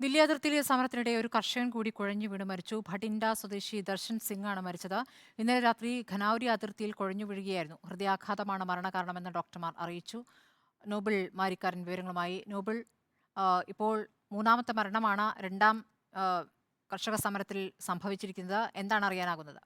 ദില്ലി അതിർത്തിയിലെ സമരത്തിനിടെ ഒരു കർഷകൻ കൂടി കുഴഞ്ഞു വീണ് മരിച്ചു. ഭട്ടിൻഡ സ്വദേശി ദർശൻ സിംഗ് ആണ് മരിച്ചത്. ഇന്നലെ രാത്രി ഖനൌരി അതിർത്തിയിൽ കുഴഞ്ഞു വീഴുകയായിരുന്നു. ഹൃദയാഘാതമാണ് മരണകാരണമെന്ന് ഡോക്ടർമാർ അറിയിച്ചു. നോബിൾ മാരിക്കാരൻ വിവരങ്ങളുമായി. നോബിൾ ഇപ്പോൾ മൂന്നാമത്തെ മരണമാണ് രണ്ടാം കർഷക സമരത്തിൽ സംഭവിച്ചിരിക്കുന്നത്. എന്താണ് അറിയാനാകുന്നത്?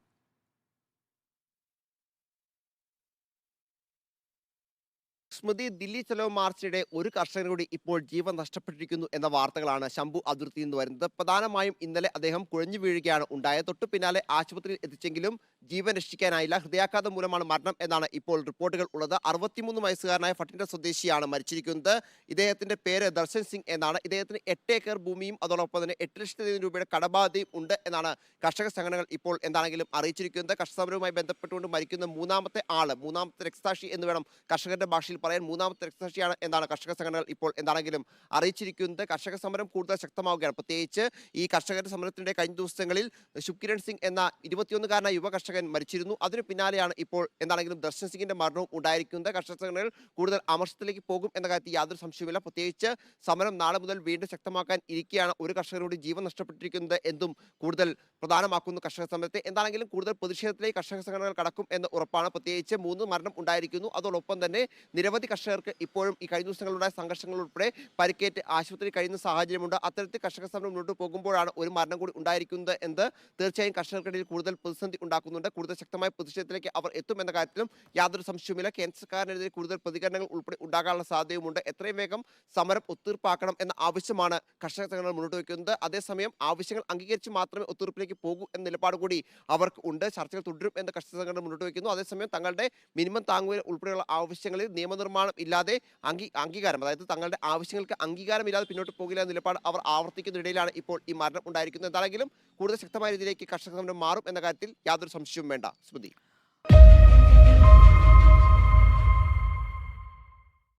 സ്മൃതി ദില്ലി ചലോ മാർച്ചിനിടെ ഒരു കർഷകൻ കൂടി ഇപ്പോൾ ജീവൻ നഷ്ടപ്പെട്ടിരിക്കുന്നു എന്ന വാർത്തകളാണ് ശംഭു അതിർത്തിയിൽ നിന്ന് വരുന്നത്. പ്രധാനമായും ഇന്നലെ അദ്ദേഹം കുഴഞ്ഞു വീഴുകയാണ് ഉണ്ടായത്. തൊട്ടു പിന്നാലെ ആശുപത്രിയിൽ എത്തിച്ചെങ്കിലും ജീവൻ രക്ഷിക്കാനായില്ല ഹൃദയാഘാതം മൂലമാണ് മരണം എന്നാണ് ഇപ്പോൾ റിപ്പോർട്ടുകൾ ഉള്ളത്. അറുപത്തിമൂന്ന് വയസ്സുകാരനായ ഫട്ടിന്റെ സ്വദേശിയാണ് മരിച്ചിരിക്കുന്നത്. ഇദ്ദേഹത്തിന്റെ പേര് ദർശൻ സിംഗ് എന്നാണ്. ഇദ്ദേഹത്തിന് എട്ട് ഏക്കർ ഭൂമിയും അതോടൊപ്പം തന്നെ എട്ട് ലക്ഷത്തി രൂപയുടെ കടബാധയും ഉണ്ട് എന്നാണ് കർഷക സംഘടനകൾ ഇപ്പോൾ എന്താണെങ്കിലും അറിയിച്ചിരിക്കുന്നത്. കർഷക സമരവുമായി ബന്ധപ്പെട്ടുകൊണ്ട് മരിക്കുന്ന മൂന്നാമത്തെ ആൾ മൂന്നാമത്തെ രക്തസാക്ഷി എന്ന് വേണം കർഷകരുടെ ഭാഷയിൽ പറയാൻ. മൂന്നാമത്തെ രക്തസാക്ഷിയാണ് എന്നാണ് കർഷക സംഘടനകൾ ഇപ്പോൾ എന്താണെങ്കിലും അറിയിച്ചിരിക്കുന്നത്. കർഷക സമരം കൂടുതൽ ശക്തമാവുകയാണ്. പ്രത്യേകിച്ച് ഈ കർഷകരുടെ സമരത്തിന്റെ കഴിഞ്ഞ ദിവസങ്ങളിൽ ശുഭ്കിരൺ സിംഗ് എന്ന ഇരുപത്തിയൊന്നുകാരനായ യുവ കർഷകൻ മരിച്ചിരുന്നു. അതിന് പിന്നാലെയാണ് ഇപ്പോൾ എന്താണെങ്കിലും ദർശൻ സിംഗിന്റെ മരണവും ഉണ്ടായിരിക്കുന്നത്. കർഷക സംഘടനകൾ കൂടുതൽ അമർഷത്തിലേക്ക് പോകും എന്ന കാര്യത്തിൽ യാതൊരു സംശയമില്ല പ്രത്യേകിച്ച് സമരം നാളെ മുതൽ വീണ്ടും ശക്തമാക്കാൻ ഇരിക്കുകയാണ് ഒരു കർഷകരോട് ജീവൻ നഷ്ടപ്പെട്ടിരിക്കുന്നത് എന്തും കൂടുതൽ പ്രധാനമാക്കുന്നു കർഷക സമരത്തെ. എന്താണെങ്കിലും കൂടുതൽ പ്രതിഷേധത്തിലേക്ക് കർഷക സംഘടനകൾ കടക്കും എന്ന് ഉറപ്പാണ്. പ്രത്യേകിച്ച് മൂന്ന് മരണം ഉണ്ടായിരിക്കുന്നു. അതോടൊപ്പം തന്നെ നിരവധി കർഷകർക്ക് ഇപ്പോഴും ഈ കഴിഞ്ഞ ദിവസങ്ങളിലുണ്ടായ സംഘർഷങ്ങൾ ഉൾപ്പെടെ പരിക്കേറ്റ് ആശുപത്രി കഴിയുന്ന സാഹചര്യമുണ്ട്. അത്തരത്തിൽ കർഷക സമരം മുന്നോട്ട് പോകുമ്പോഴാണ് ഒരു മരണം കൂടി ഉണ്ടായിരിക്കുന്നത് എന്ന് തീർച്ചയായും കർഷകർക്കിടയിൽ കൂടുതൽ പ്രതിസന്ധി ഉണ്ടാക്കുന്നുണ്ട്. കൂടുതൽ ശക്തമായ പ്രതിഷേധത്തിലേക്ക് അവർ എത്തുമെന്ന കാര്യത്തിലും യാതൊരു സംശയവുമില്ല. കേന്ദ്ര സർക്കാരിനെതിരെ കൂടുതൽ പ്രതികരണങ്ങൾ ഉൾപ്പെടെ ഉണ്ടാകാനുള്ള സാധ്യതയുമുണ്ട്. എത്രയും വേഗം സമരം ഒത്തീർപ്പാക്കണം എന്ന ആവശ്യമാണ് കർഷക സംഘടനകൾ മുന്നോട്ട് വയ്ക്കുന്നത്. അതേസമയം ആവശ്യങ്ങൾ അംഗീകരിച്ച് മാത്രമേ ഒത്തീർപ്പിലേക്ക് പോകൂ എന്ന നിലപാട് കൂടി അവർക്ക് ഉണ്ട്. ചർച്ചകൾ തുടരും എന്ന കർഷക സംഘടന മുന്നോട്ട് വയ്ക്കുന്നു. അതേസമയം തങ്ങളുടെ മിനിമം താങ്ങുവിൽ ഉൾപ്പെടെയുള്ള ആവശ്യങ്ങളിൽ നിയമനിർമ്മാണം ഇല്ലാതെ അംഗീ അംഗീകാരം അതായത് തങ്ങളുടെ ആവശ്യങ്ങൾക്ക് അംഗീകാരം ഇല്ലാതെ പിന്നോട്ട് പോകില്ല എന്ന നിലപാട് അവർ ആവർത്തിക്കുന്നതിനിടയിലാണ് ഇപ്പോൾ ഈ മരണം ഉണ്ടായിരിക്കുന്നത്. എന്താണെങ്കിലും കൂടുതൽ ശക്തമായ രീതിയിലേക്ക് കർഷക സമരം മാറും എന്ന കാര്യത്തിൽ യാതൊരു സംശയവും വേണ്ട. സ്മൃതി.